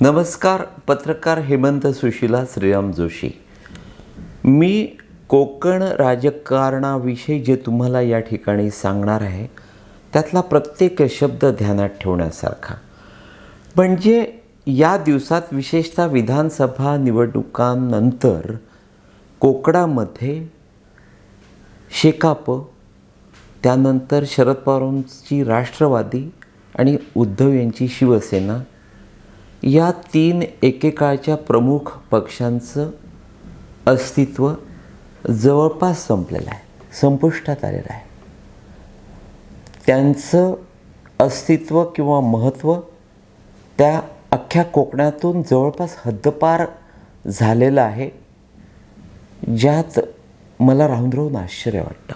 नमस्कार पत्रकार हेमंत सुशीला श्रीराम जोशी. मी कोकण राजकारणाविषयी जे तुम्हाला या ठिकाणी सांगणार आहे त्यातला प्रत्येक शब्द ध्यानात ठेवण्यासारखा. म्हणजे या दिवसात विशेषतः विधानसभा निवडणुकांनंतर कोकणामध्ये शेकाप त्यानंतर शरद पवारांची राष्ट्रवादी आणि उद्धव यांची शिवसेना या तीन एकेकाळच्या प्रमुख पक्षांचं अस्तित्व जवळपास संपलेलं आहे. संपुष्टात आलेलं आहे. त्यांचं अस्तित्व किंवा महत्त्व त्या अख्ख्या कोकणातून जवळपास हद्दपार झालेलं आहे ज्यात मला राहून राहून आश्चर्य वाटतं.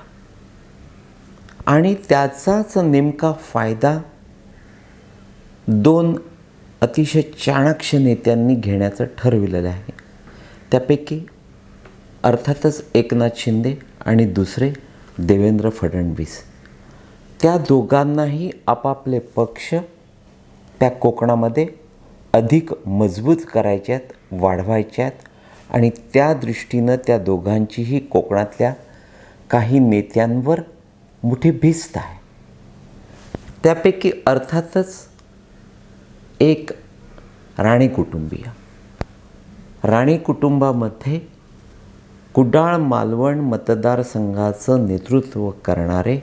आणि त्याचाच नेमका फायदा दोन अतिशय चाणाक्ष नेत्यांनी घेण्याचं ठरविलेलं आहे. त्यापैकी अर्थातच एकनाथ शिंदे आणि दुसरे देवेंद्र फडणवीस. त्या दोघांनाही आपापले पक्ष त्या कोकणामध्ये अधिक मजबूत करायच्यात वाढवायच्यात आणि त्या दृष्टीनं त्या दोघांचीही कोकणातल्या काही नेत्यांवर मोठी भिस्त आहे. त्यापैकी अर्थातच एक राणे कुटुंबीय. राणे कुटुंबामध्ये कुडाळ मालवण मतदारसंघाचं नेतृत्व करणारे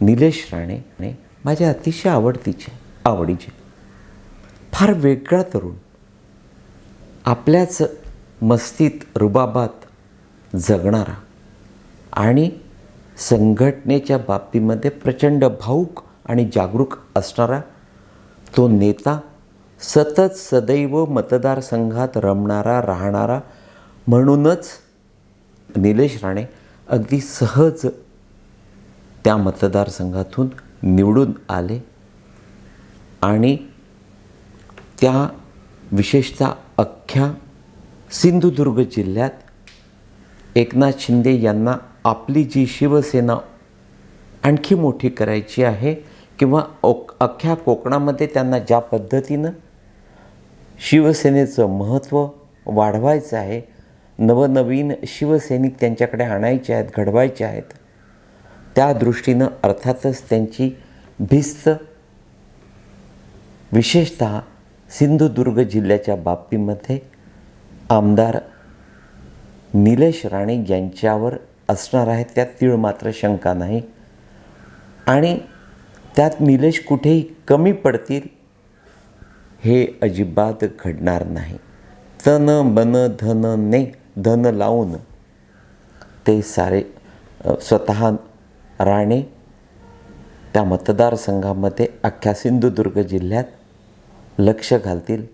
निलेश राणे आणि माझ्या अतिशय आवडतीचे आवडीचे फार वेगळा तरुण आपल्याच मस्तीत रुबाबात जगणारा आणि संघटनेच्या बाबतीमध्ये प्रचंड भाऊक आणि जागरूक असणारा तो नेता सतत सदैव मतदारसंघात रमणारा राहणारा म्हणूनच निलेश राणे अगदी सहज त्या मतदारसंघातून निवडून आले आणि त्या विशेषतः अख्ख्या सिंधुदुर्ग जिल्ह्यात एकनाथ शिंदे यांना आपली जी शिवसेना आणखी मोठी करायची आहे किंवा ओक अख्ख्या कोकणामध्ये त्यांना ज्या पद्धतीनं शिवसेनेचं महत्त्व वाढवायचं आहे नवनवीन शिवसैनिक त्यांच्याकडे आणायचे आहेत घडवायचे आहेत त्या दृष्टीनं अर्थातच त्यांची भिस्त विशेषत सिंधुदुर्ग जिल्ह्याच्या बाबतीमध्ये आमदार निलेश राणे यांच्यावर असणार आहे त्यात तीळ मात्र शंका नाही. आणि त्यात निलेश कुठेही कमी पडतील हे अजिबात घडणार नाही. तन बन धन ने धन लावून ते सारे स्वतः राणे त्या मतदारसंघामध्ये अख्ख्या सिंधुदुर्ग जिल्ह्यात लक्ष घालतील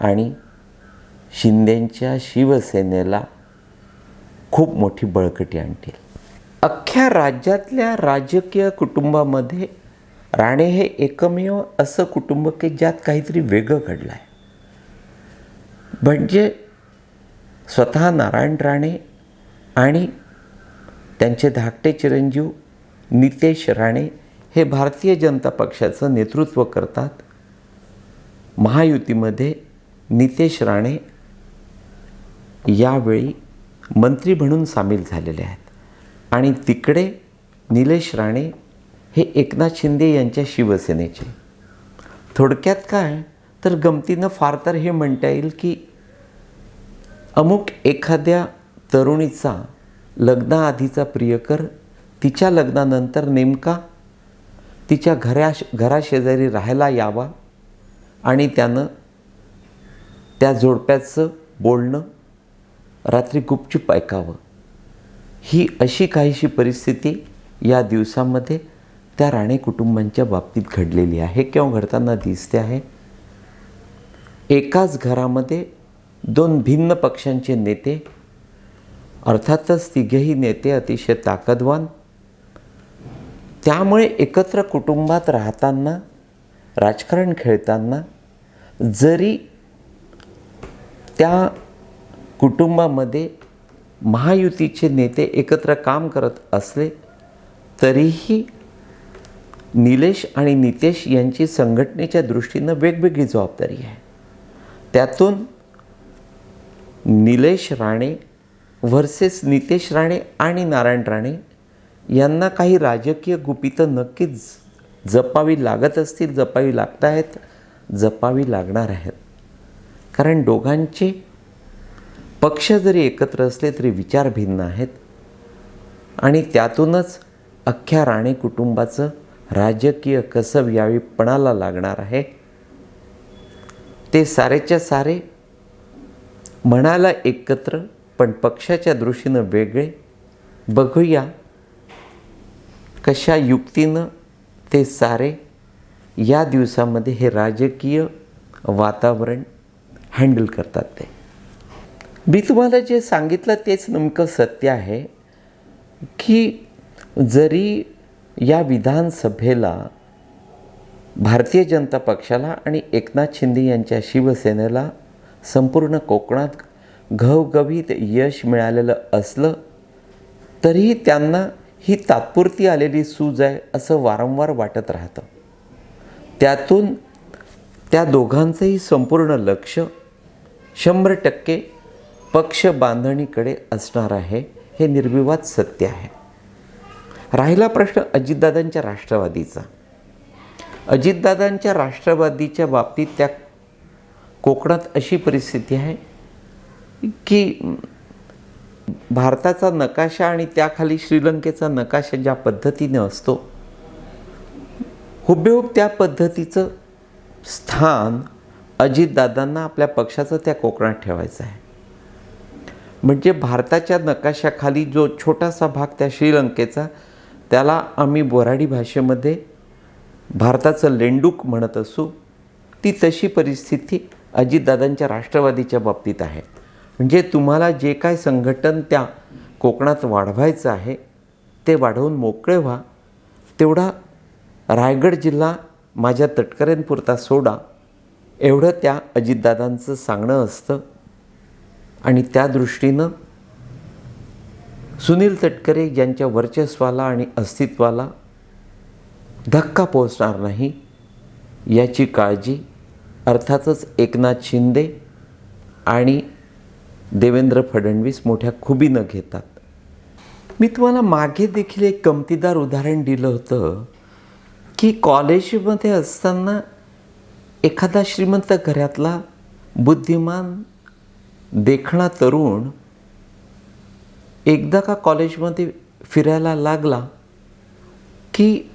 आणि शिंदेंच्या शिवसेनेला खूप मोठी बळकटी आणतील. अख्ख्या राज्यातल्या राजकीय कुटुंबामध्ये राणे हे एकमेव असं कुटुंब की ज्यात काहीतरी वेगळं घडलं आहे म्हणजे स्वतः नारायण राणे आणि त्यांचे धाकटे चिरंजीव नितेश राणे हे भारतीय जनता पक्षाचं नेतृत्व करतात. महायुतीमध्ये नितेश राणे यावेळी मंत्री म्हणून सामील झालेले आहेत. आणि तिकडे निलेश राणे हे एकनाथ शिंदे यांच्या शिवसेनेचे. थोडक्यात काय? तर गमतीनं फार तर हे म्हणता येईल की अमुक एखाद्या तरुणीचा लग्नाआधीचा प्रियकर तिच्या लग्नानंतर नेमका तिच्या घरा घराशेजारी राहायला यावा आणि त्यानं त्या जोडप्याचं बोलणं रात्री गुपचूप ऐकावं. ही अशी काहीशी परिस्थिती या दिवसामध्ये त्या राणे कुटुंबांच्या बाबतीत घडलेली आहे किंवा घडताना दिसते आहे. एकाच घरामध्ये दोन भिन्न पक्षांचे नेते अर्थातच तिघेही नेते अतिशय ताकदवान. त्यामुळे एकत्र कुटुंबात राहताना राजकारण खेळताना जरी त्या कुटुंबामध्ये महायुतीचे नेते एकत्र काम करत असले तरीही निलेश आणि नितेश यांची संघटनेच्या दृष्टीनं वेगवेगळी जबाबदारी आहे. त्यातून निलेश राणे व्हर्सेस नितेश राणे आणि नारायण राणे यांना काही राजकीय गुपितं नक्कीच जपावी लागत असतील जपावी लागत आहेत जपावी लागणार आहेत. कारण दोघांचे पक्ष जरी एकत्र असले तरी विचार भिन्न आहेत. आणि त्यातूनच अख्ख्या राणे कुटुंबाचं राजकीय कसब यावेळी पणाला लागणार आहे. ते सारेच्या सारे म्हणायला एकत्र पण पक्षाच्या दृष्टीनं वेगळे. बघूया कशा युक्तीनं ते सारे या दिवसामध्ये हे राजकीय वातावरण हँडल करतात ते. मी तुम्हाला जे सांगितलं तेच नेमकं सत्य आहे की जरी या विधानसभेला भारतीय जनता पक्षाला आणि एकनाथ शिंदे यांच्या शिवसेनेला संपूर्ण कोकणात घवघवीत यश मिळालेलं असलं तरीही त्यांना ही तात्पुरती आलेली सूज आहे असं वारंवार वाटत राहतं. त्यातून त्या दोघांचंही संपूर्ण लक्ष शंभर टक्के पक्ष बांधणीकडे असणार आहे हे निर्विवाद सत्य आहे. राहिला प्रश्न अजितदादांच्या राष्ट्रवादीचा. अजितदादांच्या राष्ट्रवादीच्या बाबतीत त्या कोकणात अशी परिस्थिती आहे की भारताचा नकाशा आणि त्याखाली श्रीलंकेचा नकाशा ज्या पद्धतीने असतो हुबेहूब त्या पद्धतीचं स्थान अजितदादांना आपल्या पक्षाचं त्या कोकणात ठेवायचं आहे. म्हणजे भारताच्या नकाशाखाली जो छोटासा भाग त्या श्रीलंकेचा त्याला आम्ही बोराडी भाषेमध्ये भारताचं लेंडूक म्हणत असू ती तशी परिस्थिती अजितदादांच्या राष्ट्रवादीच्या बाबतीत आहे. म्हणजे तुम्हाला जे काय संघटन त्या कोकणात वाढवायचं आहे ते वाढवून मोकळे व्हा. तेवढा रायगड जिल्हा माझ्या तटकऱ्यांपुरता सोडा. एवढं त्या अजितदादांचं सांगणं असतं. आणि त्या दृष्टीनं सुनील तटकरे यांच्या वर्चस्वाला आणि अस्तित्वाला धक्का पोचणार नाही याची काळजी अर्थातच एकनाथ शिंदे आणि देवेंद्र फडणवीस मोठ्या खुबीनं घेतात. मी तुम्हाला मागे देखील एक गमतीदार उदाहरण दिलं होतं की कॉलेजमध्ये असताना एखादा श्रीमंत घरातला बुद्धिमान देखणा तरुण एकदा का कॉलेजमध्ये फिरायला लागला की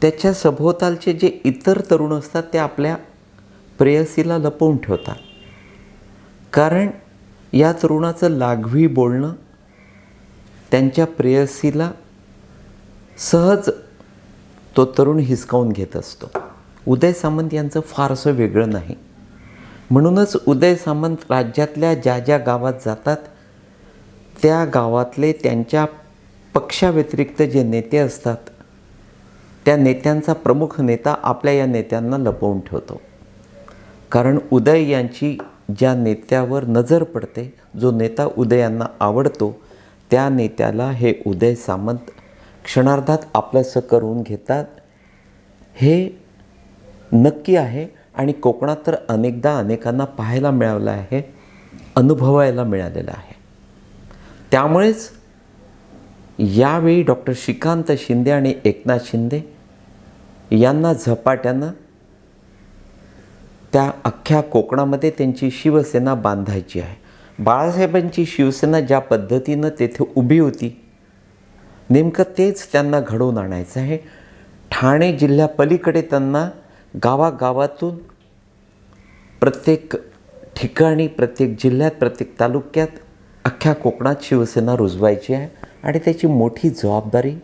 त्याच्या सभोवतालचे जे इतर तरुण असतात ते आपल्या प्रेयसीला लपवून ठेवतात. कारण या तरुणाचं लाघवी बोलणं त्यांच्या प्रेयसीला सहज तो तरुण हिसकावून घेत असतो. उदय सामंत यांचं फारसं वेगळं नाही. म्हणूनच उदय सामंत राज्यातल्या ज्या ज्या गावात जातात त्या गावातले त्यांच्या पक्षाव्यतिरिक्त जे नेते असतात त्या नेत्यांचा प्रमुख नेता आपल्या या नेत्यांना लपवून ठेवतो. कारण उदय यांची ज्या नेत्यावर नजर पडते जो नेता उदयांना आवडतो त्या नेत्याला हे उदय सामंत क्षणार्धात आपलंसं करून घेतात. हे नक्की आहे आणि कोकणात तर अनेकदा अनेकांना पाहायला मिळालं आहे अनुभवायला मिळालेलं आहे. त्यामुळेच यावेळी डॉक्टर श्रीकांत शिंदे आणि एकनाथ शिंदे यांना झपाट्यानं त्या अख्ख्या कोकणामध्ये त्यांची शिवसेना बांधायची आहे. बाळासाहेबांची शिवसेना ज्या पद्धतीनं तेथे उभी होती नेमकं तेच त्यांना घडवून आणायचं आहे. ठाणे जिल्ह्यापलीकडे त्यांना गावागावातून प्रत्येक ठिकाणी प्रत्येक जिल्ह्यात प्रत्येक तालुक्यात अख्ख्या कोकणात शिवसेना रुजवायची आहे आणि त्याची मोठी जबाबदारी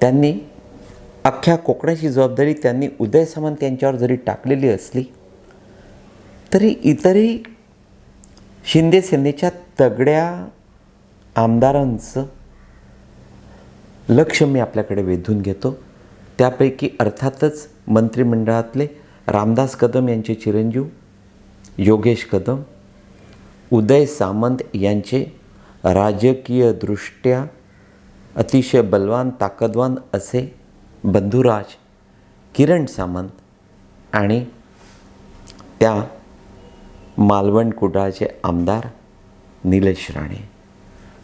त्यांनी अख्ख्या कोकणाची जबाबदारी त्यांनी उदय सामंत यांच्यावर जरी टाकलेली असली तरी इतरही शिंदे सेनेच्या तगड्या आमदारांचं लक्ष मी आपल्याकडे वेधून घेतो. त्यापैकी अर्थातच मंत्रिमंडळातले रामदास कदम यांचे चिरंजीव योगेश कदम उदय सामंत यांचे राजकीयदृष्ट्या अतिशय बलवान ताकदवान असे बंधुराज किरण सामंत आणि त्या मालवण कुडाळचे आमदार निलेश राणे.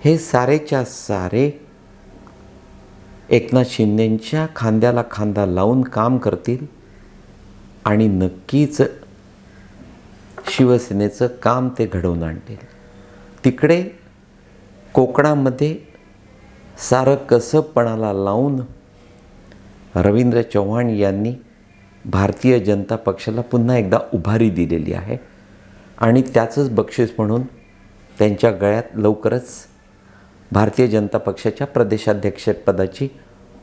हे सारेच्या सारे एकनाथ शिंदेंच्या खांद्याला खांदा लावून काम करतील आणि नक्कीच शिवसेनेचं काम ते घडवून आणतील. तिकडे कोकणामध्ये सारं कसबपणाला लावून रवींद्र चव्हाण यांनी भारतीय जनता पक्षाला पुन्हा एकदा उभारी दिलेली आहे आणि त्याचंच बक्षीस म्हणून त्यांच्या गळ्यात लवकरच भारतीय जनता पक्षाच्या प्रदेशाध्यक्षपदाची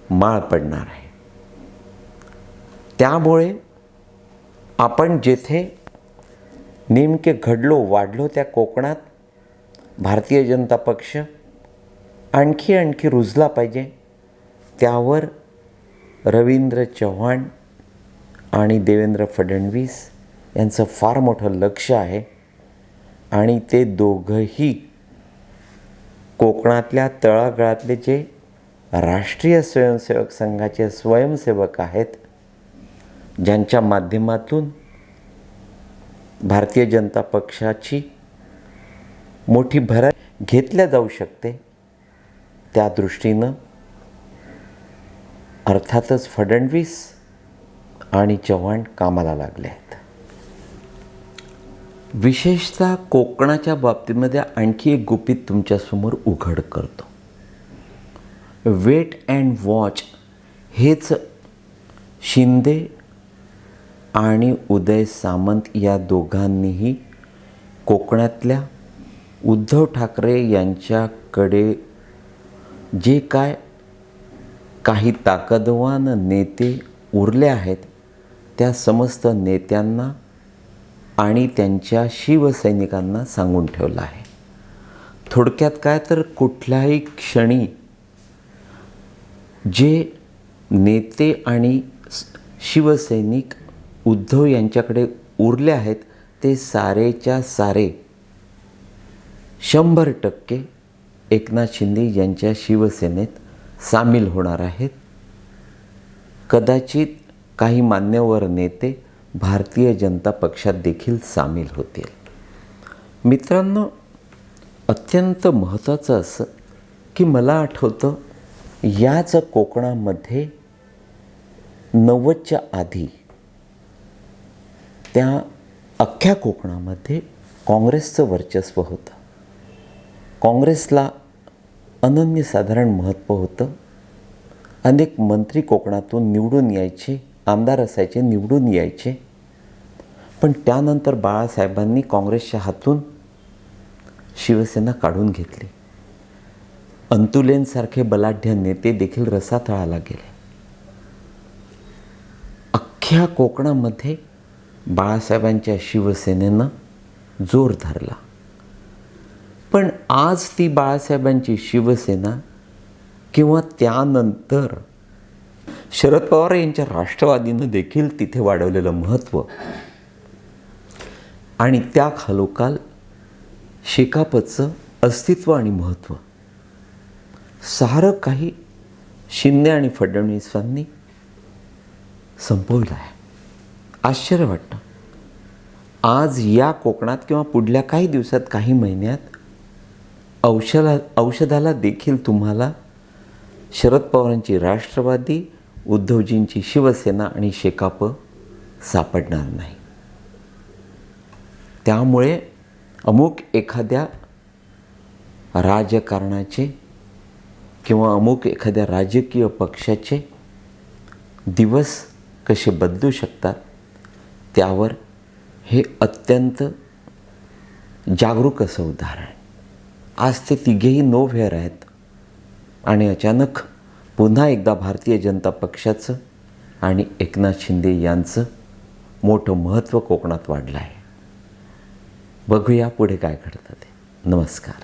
माळ पडणार आहे. त्यामुळे आपण जेथे नेमके घडलो वाढलो त्या कोकणात? भारतीय जनता पक्ष आणखी आणखी रुजला पाहिजे. त्यावर रवींद्र चव्हाण आणि देवेंद्र फडणवीस यांचं फार मोठं लक्ष आहे आणि ते दोघंही कोकणातल्या तळागाळातले जे राष्ट्रीय स्वयंसेवक संघाचे स्वयंसेवक आहेत ज्यांच्या माध्यमातून भारतीय जनता पक्षाची मोठी भरत घेतल्या जाऊ शकते. त्या दृष्टीनं अर्थातच फडणवीस आणि चव्हाण कामाला लागले आहेत. विशेषतः कोकणाच्या बाबतीमध्ये आणखी एक गुपित तुमच्यासमोर उघड करतो. वेट अँड वॉच हेच शिंदे आणि उदय सामंत या दोघांनीही कोकणातल्या उद्धव ठाकरे यांच्याकडे जे काय काही ताकदवान नेते उरले आहेत त्या समस्त नेत्यांना आणि त्यांच्या शिवसैनिकांना सांगून ठेवलं आहे. थोडक्यात काय तर कुठल्याही क्षणी जे नेते आणि शिवसैनिक उद्धव यांच्याकडे उरले आहेत ते सारेच्या सारे. शंभर टक्के एकनाथ शिंदे यांच्या शिवसेनेत सामील होणार आहेत. कदाचित काही मान्यवर नेते भारतीय जनता पक्षात देखील सामील होतील. मित्रांनो अत्यंत महत्त्वाचं असं की मला आठवतं याच कोकणामध्ये नव्वदच्या आधी त्या अख्ख्या कोकणामध्ये काँग्रेसचं वर्चस्व होतं. काँग्रेसला अनन्यसाधारण महत्त्व होतं. अनेक मंत्री कोकणातून निवडून यायचे आमदार असायचे निवडून यायचे. पण त्यानंतर बाळासाहेबांनी काँग्रेसच्या हातून शिवसेना काढून घेतली. अंतुलेंसारखे बलाढ्य नेते देखील रसातळाला गेले. अख्ख्या कोकणामध्ये बाळासाहेबांच्या शिवसेनेनं जोर धरला. पण आज ती बाळासाहेबांची शिवसेना किंवा त्यानंतर शरद पवार यांच्या राष्ट्रवादीनं देखील तिथे वाढवलेलं महत्त्व आणि त्या खालोखाल शेकापचं अस्तित्व आणि महत्त्व सारं काही शिंदे आणि फडणवीसांनी संपवलं आहे. आश्चर्य वाटतं. आज या कोकणात किंवा पुढल्या काही दिवसात काही महिन्यात औषधा औषधाला देखील तुम्हाला शरद पवारांची राष्ट्रवादी उद्धवजींची शिवसेना आणि शेकाप सापडणार नाही. त्यामुळे अमुक एखाद्या राजकारणाचे किंवा अमुक एखाद्या राजकीय पक्षाचे दिवस कसे बदलू शकतात त्यावर हे अत्यंत जागरूक असं उदाहरण आज ते तिघेही नो व्हेअर आहेत आणि अचानक पुन्हा एकदा भारतीय जनता पक्षाचं आणि एकनाथ शिंदे यांचं मोठं महत्त्व कोकणात वाढलं आहे. बघूया पुढे काय घडतं ते. नमस्कार.